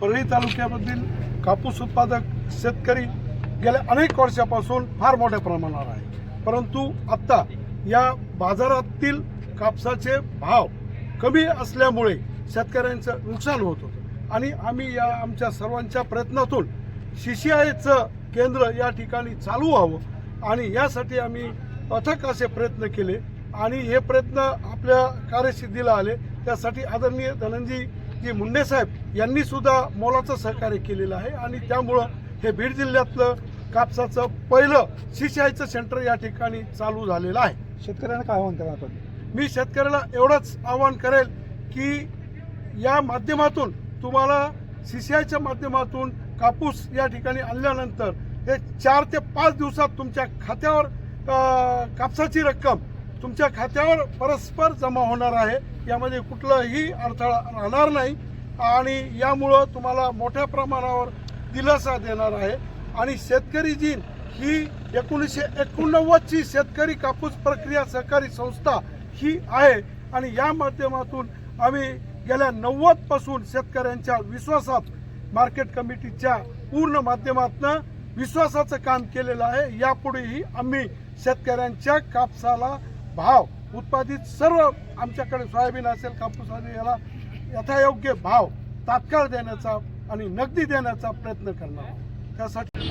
परळी तालुक्यामधील कापूस उत्पादक शेतकरी गेल्या अनेक वर्षापासून फार मोठ्या प्रमाणावर आहे. परंतु आत्ता या बाजारातील कापसाचे भाव कमी असल्यामुळे शेतकऱ्यांचं नुकसान होत होतं. आणि आम्ही या आमच्या सर्वांच्या प्रयत्नातून शिशिआयचं केंद्र या ठिकाणी चालू व्हावं आणि यासाठी आम्ही अथक असे प्रयत्न केले आणि हे प्रयत्न आपल्या कार्यसिद्धीला आले. त्यासाठी आदरणीय धनंजी जी मुंडे साहेब यांनी सुद्धा मोलाचं सहकार्य केलेलं आहे आणि त्यामुळं हे बीड जिल्ह्यातलं कापसाचं पहिलं शिशाईचं सेंटर या ठिकाणी चालू झालेलं आहे. शेतकऱ्यांना काय आव्हान करा आपण? मी शेतकऱ्याला एवढंच आवाहन करेल की या माध्यमातून तुम्हाला सीसीआयच्या माध्यमातून कापूस या ठिकाणी आणल्यानंतर हे चार ते पाच दिवसात तुमच्या खात्यावर कापसाची रक्कम तुमच्या खात्यावर परस्पर जमा होणार आहे. यामध्ये कुठलाही अडथळा राहणार नाही आणि यामुळं तुम्हाला मोठ्या प्रमाणावर दिलासा देणार आहे. आणि शेतकरी जी ही एकोणीसशे एकोणनव्वदची शेतकरी कापूस प्रक्रिया सहकारी संस्था ही आहे. आणि या माध्यमातून आम्ही गेल्या नव्वदपासून शेतकऱ्यांच्या विश्वासात मार्केट कमिटीच्या पूर्ण माध्यमातून विश्वासाचं काम केलेलं आहे. यापुढेही आम्ही शेतकऱ्यांच्या कापसाला भाव उत्पादित सर्व आमच्याकडे सोयाबीन असेल कापूस असेल याला यथायोग्य भाव तात्काळ देण्याचा आणि नगदी देण्याचा प्रयत्न करणार त्यासाठी